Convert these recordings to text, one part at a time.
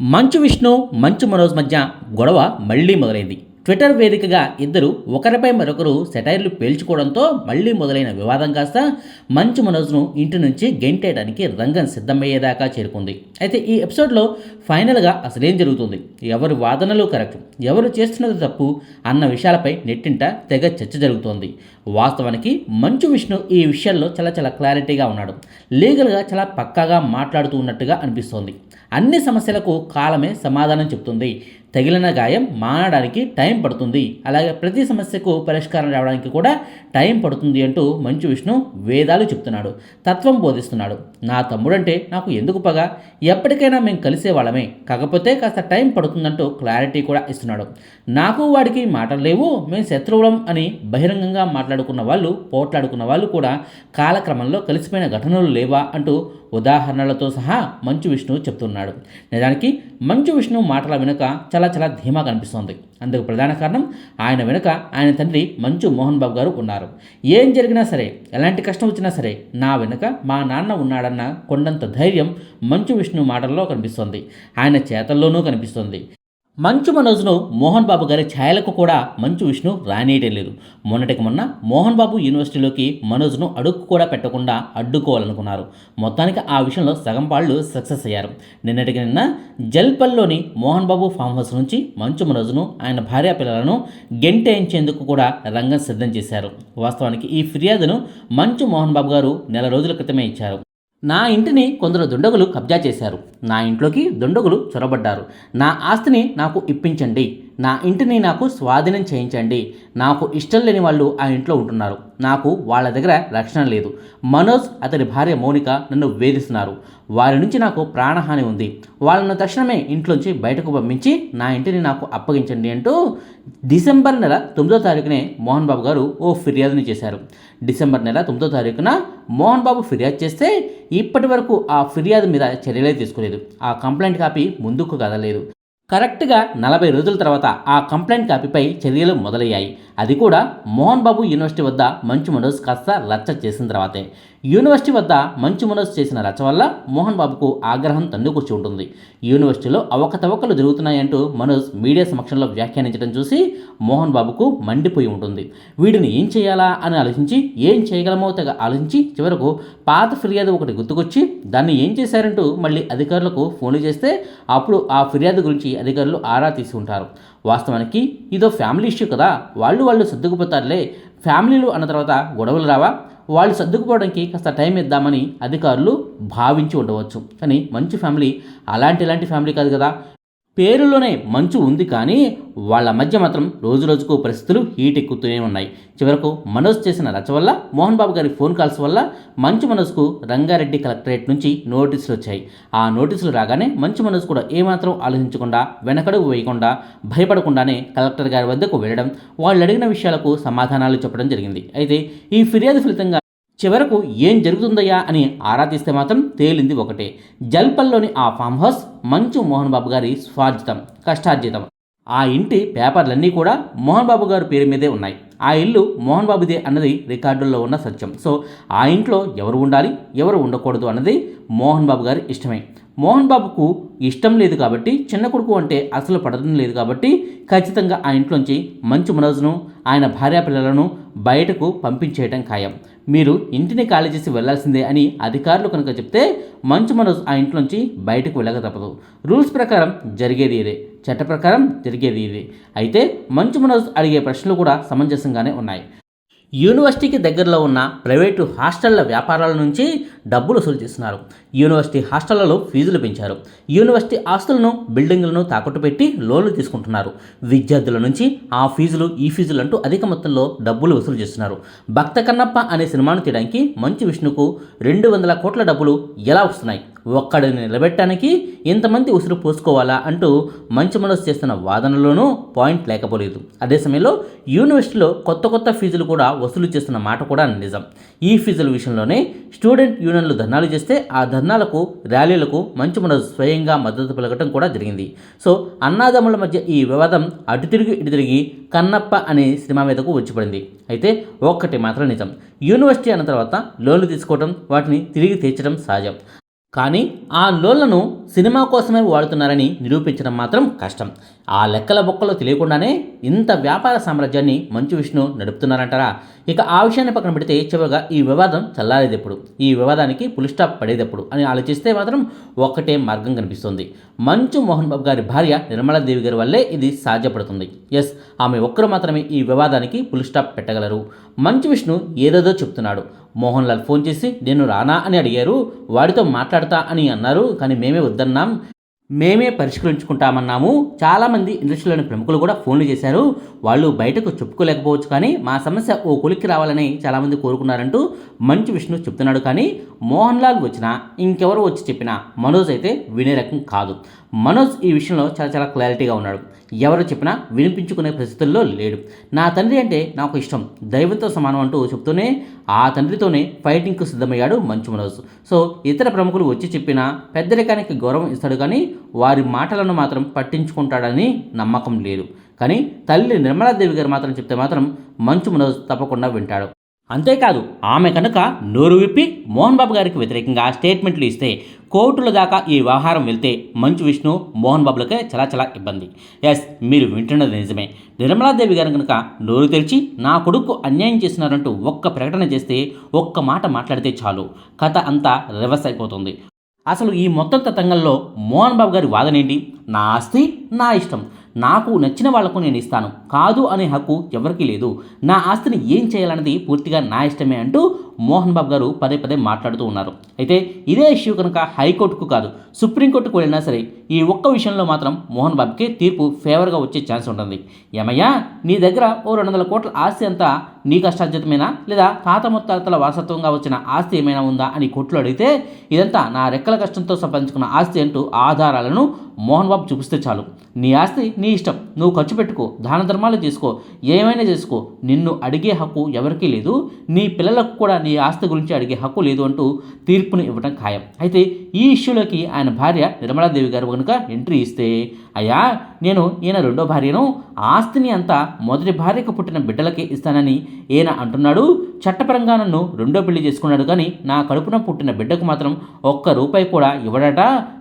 మంచు విష్ణు మంచు మనోజ్ మధ్య గొడవ మళ్ళీ మొదలైంది. ట్విట్టర్ వేదికగా ఇద్దరు ఒకరిపై మరొకరు సెటైర్లు పేల్చుకోవడంతో మళ్ళీ మొదలైన వివాదం కాస్త మంచు మనోజ్ను ఇంటి నుంచి గెంటేయడానికి రంగం సిద్ధమయ్యేదాకా చేరుకుంది. అయితే ఈ ఎపిసోడ్లో ఫైనల్గా అసలేం జరుగుతుంది? ఎవరి వాదనలు కరెక్ట్? ఎవరు చేస్తున్నది తప్పు? అన్న విషయాలపై నెట్టింట తెగ చర్చ జరుగుతోంది. వాస్తవానికి మంచు విష్ణు ఈ విషయాల్లో చాలా చాలా క్లారిటీగా ఉన్నాడు. లీగల్గా చాలా పక్కాగా మాట్లాడుతూ ఉన్నట్టుగా అనిపిస్తోంది. అన్ని సమస్యలకు కాలమే సమాధానం చెప్తుంది తగిలిన గాయం మానడానికి టైం పడుతుంది. అలాగే ప్రతి సమస్యకు పరిష్కారం రావడానికి కూడా టైం పడుతుంది అంటూ మంచు విష్ణు వేదాలు చెప్తున్నాడు తత్వం బోధిస్తున్నాడు. నా తమ్ముడంటే నాకు ఎందుకు పగ? ఎప్పటికైనా మేము కలిసే వాళ్ళమే. కాకపోతే కాస్త టైం పడుతుందంటూ క్లారిటీ కూడా ఇస్తున్నాడు. నాకు వాడికి మాటలు లేవు. మేము శత్రువులం అని బహిరంగంగా మాట్లాడుకున్న వాళ్ళు పోట్లాడుకున్న వాళ్ళు కూడా కాలక్రమంలో కలిసిపోయిన ఘటనలు లేవా అంటూ ఉదాహరణలతో సహా మంచు విష్ణు చెప్తున్నాడు. నిజానికి మంచు విష్ణు మాటల వెనుక చాలా చాలా ధీమా కనిపిస్తోంది. అందుకు ప్రధాన కారణం ఆయన వెనుక ఆయన తండ్రి మంచు మోహన్ బాబు గారు ఉన్నారు. ఏం జరిగినా సరే ఎలాంటి కష్టం వచ్చినా సరే నా వెనుక మా నాన్న ఉన్నాడన్న కొండంత ధైర్యం మంచు విష్ణు మాటల్లో కనిపిస్తోంది. ఆయన చేతల్లోనూ కనిపిస్తోంది. మంచు మనోజ్ను మోహన్ బాబు గారి ఛాయలకు కూడా మంచు విష్ణు రానేయటం లేదు. మొన్నటికి మొన్న మోహన్ బాబు యూనివర్సిటీలోకి మనోజ్ను అడుక్కు కూడా పెట్టకుండా అడ్డుకోవాలనుకున్నారు. మొత్తానికి ఆ విషయంలో సగం పాళ్ళు సక్సెస్ అయ్యారు. నిన్నటికి నిన్న జల్పల్లోని మోహన్ బాబు ఫామ్ హౌస్ నుంచి మంచు మనోజ్ను ఆయన భార్య పిల్లలను గెంటేయించేందుకు కూడా రంగం సిద్ధం చేశారు. వాస్తవానికి ఈ ఫిర్యాదును మంచు మోహన్ బాబు గారు నెల రోజుల క్రితమే ఇచ్చారు. నా ఇంటిని కొందరు దుండగులు కబ్జా చేశారు. నా ఇంట్లోకి దుండగులు చొరబడ్డారు. నా ఆస్తిని నాకు ఇప్పించండి. నా ఇంటిని నాకు స్వాధీనం చేయించండి. నాకు ఇష్టం లేని వాళ్ళు ఆ ఇంట్లో ఉంటున్నారు. నాకు వాళ్ళ దగ్గర రక్షణ లేదు. మనోజ్ అతని భార్య మౌనిక నన్ను వేధిస్తున్నారు. వారి నుంచి నాకు ప్రాణహాని ఉంది. వాళ్ళను తక్షణమే ఇంట్లోంచి బయటకు పంపించి నా ఇంటిని నాకు అప్పగించండి అంటూ డిసెంబర్ నెల తొమ్మిదో తారీఖునే మోహన్ బాబు గారు ఓ ఫిర్యాదుని చేశారు. డిసెంబర్ నెల తొమ్మిదో తారీఖున మోహన్ బాబు ఫిర్యాదు చేస్తే ఇప్పటి వరకు ఆ ఫిర్యాదు మీద చర్యలే తీసుకోలేదు. ఆ కంప్లైంట్ కాపీ ముందుకు కదలేదు కరెక్ట్గా నలభై రోజుల తర్వాత ఆ కంప్లైంట్ కాపీపై చర్యలు మొదలయ్యాయి. అది కూడా మోహన్ బాబు యూనివర్సిటీ వద్ద మంచు మనోజ్ కాస్త రచ్చ చేసిన తర్వాతే. యూనివర్సిటీ వద్ద మంచు మనోజ్ చేసిన రచ వల్ల మోహన్ బాబుకు ఆగ్రహం తండుకొచ్చి ఉంటుంది. యూనివర్సిటీలో అవకతవకలు జరుగుతున్నాయంటూ మనోజ్ మీడియా సమక్షంలో వ్యాఖ్యానించడం చూసి మోహన్ బాబుకు మండిపోయి ఉంటుంది. వీడిని ఏం చేయాలా అని ఆలోచించి ఏం చేయగలమో తెగ ఆలోచించి చివరకు పాత ఫిర్యాదు ఒకటి గుర్తుకొచ్చి దాన్ని ఏం చేశారంటూ మళ్ళీ అధికారులకు ఫోన్లు చేస్తే అప్పుడు ఆ ఫిర్యాదు గురించి అధికారులు ఆరా తీసి ఉంటారు. వాస్తవానికి ఇదో ఫ్యామిలీ ఇష్యూ కదా. వాళ్ళు వాళ్ళు సర్దుకుపోతారులే. ఫ్యామిలీలు అన్న తర్వాత గొడవలు రావా? వాళ్ళు సర్దుకుపోవడానికి కాస్త టైం ఇద్దామని అధికారులు భావించి ఉండవచ్చు. కానీ మంచి ఫ్యామిలీ అలాంటి ఇలాంటి ఫ్యామిలీ కాదు కదా. పేరులోనే మంచు ఉంది కానీ వాళ్ళ మధ్య మాత్రం రోజు రోజుకు పరిస్థితులు హీట్ ఎక్కుతూనే ఉన్నాయి. చివరకు మనోజ్ చేసిన రచ వల్ల మోహన్ బాబు గారి ఫోన్ కాల్స్ వల్ల మంచు మనోజ్కు రంగారెడ్డి కలెక్టరేట్ నుంచి నోటీసులు వచ్చాయి. ఆ నోటీసులు రాగానే మంచు మనోజ్ కూడా ఏమాత్రం ఆలోచించకుండా వెనకడుగు వేయకుండా భయపడకుండానే కలెక్టర్ గారి వద్దకు వెళ్ళడం వాళ్ళు అడిగిన విషయాలకు సమాధానాలు చెప్పడం జరిగింది. అయితే ఈ ఫిర్యాదు ఫలితంగా చివరకు ఏం జరుగుతుందయ్యా అని ఆరా తీస్తే మాత్రం తేలింది ఒకటే. జల్పల్లోని ఆ ఫామ్ హౌస్ మంచు మోహన్ బాబు గారి స్వార్జితం కష్టార్జితం. ఆ ఇంటి పేపర్లన్నీ కూడా మోహన్ బాబు గారి పేరు మీదే ఉన్నాయి. ఆ ఇల్లు మోహన్ బాబుదే అన్నది రికార్డుల్లో ఉన్న సత్యం. సో ఆ ఇంట్లో ఎవరు ఉండాలి ఎవరు ఉండకూడదు అన్నది మోహన్ బాబు గారి ఇష్టమే. మోహన్ బాబుకు ఇష్టం లేదు కాబట్టి చిన్న కొడుకు అంటే అసలు పడడం లేదు కాబట్టి ఖచ్చితంగా ఆ ఇంట్లోంచి మంచు మనోజ్ను ఆయన భార్య పిల్లలను బయటకు పంపించేయటం ఖాయం. మీరు ఇంటిని ఖాళీ చేసి వెళ్ళాల్సిందే అని అధికారులు కనుక చెప్తే మంచు మనోజ్ ఆ ఇంట్లోంచి బయటకు వెళ్ళక తప్పదు. రూల్స్ ప్రకారం జరిగేది ఇదే. చట్ట ప్రకారం జరిగేది ఇదే. అయితే మంచు మనోజ్ అడిగే ప్రశ్నలు కూడా సమంజసంగానే ఉన్నాయి. యూనివర్సిటీకి దగ్గరలో ఉన్న ప్రైవేటు హాస్టళ్ళ వ్యాపారాల నుంచి డబ్బులు వసూలు చేస్తున్నారు. యూనివర్సిటీ హాస్టళ్ళలో ఫీజులు పెంచారు. యూనివర్సిటీ ఆస్తులను బిల్డింగులను తాకట్టు పెట్టి లోన్లు తీసుకుంటున్నారు. విద్యార్థుల నుంచి ఆ ఫీజులు ఈ ఫీజులు అంటూ అధిక మొత్తంలో డబ్బులు వసూలు చేస్తున్నారు. భక్త కన్నప్ప అనే సినిమాను తీయడానికి మంచు విష్ణుకు రెండు వందల కోట్ల డబ్బులు ఎలా వస్తున్నాయి? ఒక్కడిని నిలబెట్టడానికి ఇంతమంది ఉసురు పోసుకోవాలా అంటూ మంచి మనసు చేస్తున్న వాదనలోనూ పాయింట్ లేకపోలేదు. అదే సమయంలో యూనివర్సిటీలో కొత్త కొత్త ఫీజులు కూడా వసూలు చేస్తున్న మాట కూడా నిజం. ఈ ఫీజుల విషయంలోనే స్టూడెంట్ యూనియన్లు ధర్నాలు చేస్తే ఆ ధర్నాలకు ర్యాలీలకు మంచు మనసు స్వయంగా మద్దతు పలకటం కూడా జరిగింది. సో అన్నాదమ్ముల మధ్య ఈ వివాదం అటు తిరిగి ఇటు తిరిగి కన్నప్ప అనే సినిమా మీదకు వచ్చిపడింది. అయితే ఒక్కటి మాత్రం నిజం. యూనివర్సిటీ అన్న తర్వాత లోన్లు తీసుకోవడం వాటిని తిరిగి తీర్చడం సహజం. కానీ ఆ లోన్లను సినిమా కోసమే వాడుతున్నారని నిరూపించడం మాత్రం కష్టం. ఆ లెక్కల బొక్కలు తెలియకుండానే ఇంత వ్యాపార సామ్రాజ్యాన్ని మంచు విష్ణు నడుపుతున్నారంటారా? ఇక ఆ విషయాన్ని పక్కన పెడితే చివరిగా ఈ వివాదం చల్లారేదెప్పుడు? ఈ వివాదానికి పులిస్టాప్ పడేదెప్పుడు? అని ఆలోచిస్తే మాత్రం ఒక్కటే మార్గం కనిపిస్తుంది. మంచు మోహన్ బాబు గారి భార్య నిర్మలాదేవి గారి వల్లే ఇది సాధ్యపడుతుంది. ఎస్ ఆమె ఒక్కరు మాత్రమే ఈ వివాదానికి పులి స్టాప్ పెట్టగలరు. మంచు విష్ణు ఏదేదో చెప్తున్నాడు. మోహన్ లాల్ ఫోన్ చేసి నేను రానా? అని అడిగారు. వాడితో మాట్లాడతా అని అన్నారు. కానీ మేమే వద్దన్నాం. మేమే పరిష్కరించుకుంటామన్నాము. చాలామంది ఇండస్ట్రీలోని ప్రముఖులు కూడా ఫోన్లు చేశారు. వాళ్ళు బయటకు చెప్పుకోలేకపోవచ్చు కానీ మా సమస్య ఓ కొలిక్కి రావాలని చాలామంది కోరుకున్నారంటూ మంచి విష్ణు చెప్తున్నాడు. కానీ మోహన్ లాల్ వచ్చినా ఇంకెవరు వచ్చి చెప్పినా మనోజ్ అయితే వినే రకం కాదు. మనోజ్ ఈ విషయంలో చాలా చాలా క్లారిటీగా ఉన్నాడు. ఎవరు చెప్పినా వినిపించుకునే పరిస్థితుల్లో లేడు. నా తండ్రి అంటే నాకు ఇష్టం. దైవంతో సమానం అంటూ చెప్తూనే ఆ తండ్రితోనే ఫైటింగ్కు సిద్ధమయ్యాడు మంచు మనోజ్. సో ఇతర ప్రముఖులు వచ్చి చెప్పినా పెద్దరికానికి గౌరవం ఇస్తాడు కానీ వారి మాటలను మాత్రం పట్టించుకుంటాడని నమ్మకం లేదు. కానీ తల్లి నిర్మలాదేవి గారు మాత్రం చెప్తే మాత్రం మంచు మనోజ్ తప్పకుండా వింటాడు. అంతేకాదు ఆమె కనుక నోరు విప్పి మోహన్ బాబు గారికి వ్యతిరేకంగా స్టేట్మెంట్లు ఇస్తే కోర్టుల దాకా ఈ వ్యవహారం వెళ్తే మంచు విష్ణు మోహన్ బాబులకే చాలా చాలా ఇబ్బంది. ఎస్ మీరు వింటున్నది నిజమే. నిర్మలాదేవి గారు కనుక నోరు తెరిచి నా కొడుకు అన్యాయం చేసినారంటూ ఒక్క ప్రకటన చేస్తే ఒక్క మాట మాట్లాడితే చాలు. కథ అంతా రివర్స్ అయిపోతుంది. అసలు ఈ మొత్తం తతంగంలో మోహన్ బాబు గారి వాదన ఏంటి నా ఆస్తి నా ఇష్టం. నాకు నచ్చిన వాళ్ళకు నేను ఇస్తాను. కాదు అనే హక్కు ఎవరికీ లేదు. నా ఆస్తిని ఏం చేయాలన్నది పూర్తిగా నా ఇష్టమే అంటూ మోహన్ బాబు గారు పదే పదే మాట్లాడుతూ ఉన్నారు. అయితే ఇదే ఇష్యూ కనుక హైకోర్టుకు కాదు సుప్రీంకోర్టుకు వెళ్ళినా సరే ఈ ఒక్క విషయంలో మాత్రం మోహన్ బాబుకి తీర్పు ఫేవర్గా వచ్చే ఛాన్స్ ఉంటుంది. ఏమయ్యా నీ దగ్గర ఓ రెండు వందల కోట్ల ఆస్తి అంతా నీ కష్టార్జితమేనా? లేదా తాత ముత్తాతల వారసత్వంగా వచ్చిన ఆస్తి ఏమైనా ఉందా అని కోర్టులో అడిగితే ఇదంతా నా రెక్కల కష్టంతో సంపాదించుకున్న ఆస్తి అంటూ ఆధారాలను మోహన్ బాబు చూపిస్తే చాలు. నీ ఆస్తి నీ ఇష్టం నువ్వు ఖర్చు పెట్టుకో దాన ధర్మాలు చేసుకో ఏమైనా చేసుకో నిన్ను అడిగే హక్కు ఎవరికీ లేదు. నీ పిల్లలకు కూడా నీ ఆస్తి గురించి అడిగే హక్కు లేదు అంటూ తీర్పును ఇవ్వడం ఖాయం. అయితే ఈ ఇష్యూలోకి ఆయన భార్య నిర్మలాదేవి గారు కనుక ఎంట్రీ ఇస్తే అయ్యా నేను ఈయన రెండో భార్యను ఆస్తిని అంతా మొదటి భార్యకు పుట్టిన బిడ్డలకే ఇస్తానని ఈయన అంటున్నాడు. చట్టపరంగా నన్ను రెండో పెళ్ళి చేసుకున్నాడు కానీ నా కడుపున పుట్టిన బిడ్డకు మాత్రం ఒక్క రూపాయి కూడా ఇవ్వడట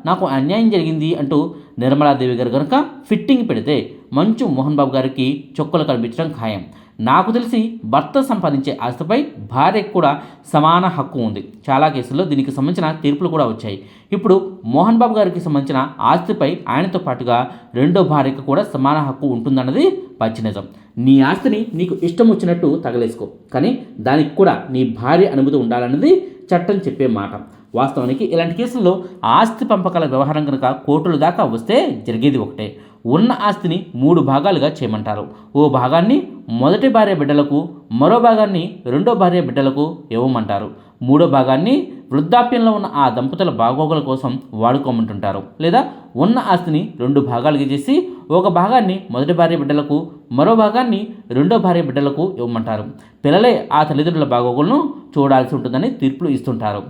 నాకు అన్యాయం జరిగింది అంటూ నిర్మలాదేవి గారు కనుక ఫిట్టింగ్ పెడితే మంచు మోహన్ బాబు గారికి చొక్కలు కనిపించడం ఖాయం. నాకు తెలిసి భర్త సంపాదించే ఆస్తిపై భార్యకు కూడా సమాన హక్కు ఉంది. చాలా కేసుల్లో దీనికి సంబంధించిన తీర్పులు కూడా వచ్చాయి. ఇప్పుడు మోహన్ బాబు గారికి సంబంధించిన ఆస్తిపై ఆయనతో పాటుగా రెండో భార్యకు కూడా సమాన హక్కు ఉంటుందన్నది పచ్చి నిజం నీ ఆస్తిని నీకు ఇష్టం వచ్చినట్టు తగలేసుకో. కానీ దానికి కూడా నీ భార్య అనుమతి ఉండాలన్నది చట్టం చెప్పే మాట. వాస్తవానికి ఇలాంటి కేసుల్లో ఆస్తి పంపకాల వ్యవహారం కనుక కోర్టుల దాకా వస్తే జరిగేది ఒకటే. ఉన్న ఆస్తిని మూడు భాగాలుగా చేయమంటారు. ఓ భాగాన్ని మొదటి భార్య బిడ్డలకు మరో భాగాన్ని రెండో భార్య బిడ్డలకు ఇవ్వమంటారు. మూడో భాగాన్ని వృద్ధాప్యంలో ఉన్న ఆ దంపతుల బాగోగుల కోసం వాడుకోమంటుంటారు. లేదా ఉన్న ఆస్తిని రెండు భాగాలుగా చేసి ఒక భాగాన్ని మొదటి భార్య బిడ్డలకు మరో భాగాన్ని రెండో భార్య బిడ్డలకు ఇవ్వమంటారు. పిల్లలే ఆ తల్లిదండ్రుల బాగోగులను చూడాల్సి ఉంటుందని తీర్పులు ఇస్తుంటారు.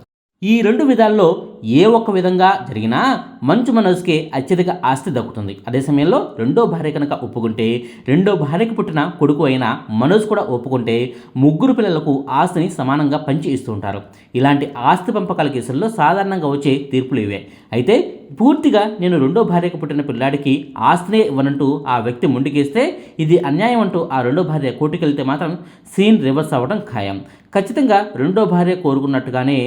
ఈ రెండు విధాల్లో ఏ ఒక్క విధంగా జరిగినా మంచు మనసుకే అత్యధిక ఆస్తి దక్కుతుంది. అదే సమయంలో రెండో భార్య కనుక ఒప్పుకుంటే రెండో భార్యకు పుట్టిన కొడుకు అయిన మనోజ్ కూడా ఒప్పుకుంటే ముగ్గురు పిల్లలకు ఆస్తిని సమానంగా పంచి ఇస్తూ ఉంటారు. ఇలాంటి ఆస్తి పంపకాల కేసుల్లో సాధారణంగా వచ్చే తీర్పులు ఇవే. అయితే పూర్తిగా నేను రెండో భార్యకు పుట్టిన పిల్లాడికి ఆస్తినే ఇవ్వనంటూ ఆ వ్యక్తి ముండికేస్తే ఇది అన్యాయం అంటూ ఆ రెండో భార్య కోర్టుకెళ్తే మాత్రం సీన్ రివర్స్ అవ్వడం ఖాయం. ఖచ్చితంగా రెండో భార్య కోరుకున్నట్టుగానే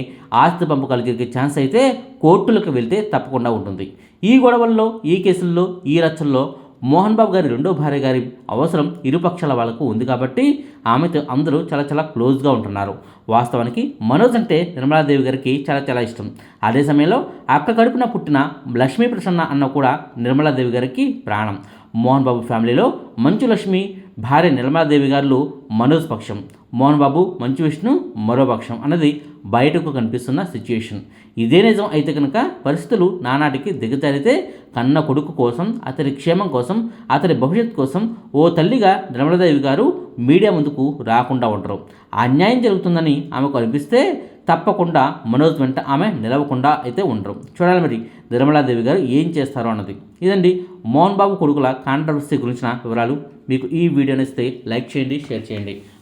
ఆస్తి పంపు కలిగే ఛాన్స్ అయితే కోర్టులకు వెళ్తే తప్పకుండా ఉంటుంది. ఈ గొడవల్లో ఈ కేసుల్లో ఈ రచ్చల్లో మోహన్ బాబు గారి రెండో భార్య గారి అవసరం ఇరుపక్షాల వాళ్ళకు ఉంది కాబట్టి ఆమెతో అందరూ చాలా చాలా క్లోజ్గా ఉంటున్నారు. వాస్తవానికి మనోజ్ అంటే నిర్మలాదేవి గారికి చాలా చాలా ఇష్టం. అదే సమయంలో అక్క కడుపున పుట్టిన లక్ష్మీ ప్రసన్న అన్న కూడా నిర్మలాదేవి గారికి ప్రాణం. మోహన్ బాబు ఫ్యామిలీలో మంచు లక్ష్మి భార్య నిర్మలాదేవి గారు మనోజ్ పక్షం. మోహన్ బాబు మంచు విష్ణు మరో పక్షం అన్నది బయటకు కనిపిస్తున్న సిచ్యుయేషన్ ఇదే నిజం అయితే కనుక పరిస్థితులు నానాటికి దిగజారితే కన్న కొడుకు కోసం అతని క్షేమం కోసం అతని భవిష్యత్తు కోసం ఓ తల్లిగా నిర్మలదేవి గారు మీడియా ముందుకు రాకుండా ఉంటారు అన్యాయం జరుగుతుందని ఆమెకు అనిపిస్తే తప్పకుండా మనోజ్ వెంట ఆమె నిలవకుండా అయితే ఉండరు. చూడాలి మరి నిర్మలాదేవి గారు ఏం చేస్తారో అన్నది. ఇదండి మోహన్ బాబు కొడుకుల కాంట్రవర్సీ గురించిన వివరాలు. మీకు ఈ వీడియో నచ్చితే లైక్ చేయండి షేర్ చేయండి.